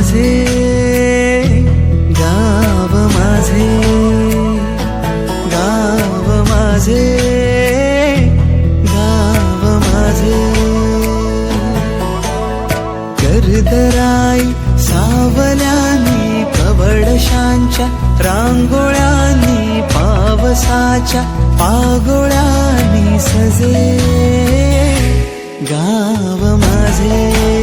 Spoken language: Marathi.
माझे गाव माझे गाव माझे गाव माझे. करदराई सावल्यानी कवडशांच्या रांगोळ्यांनी पावसाच्या पागोळ्यांनी सजे. गाव माझे.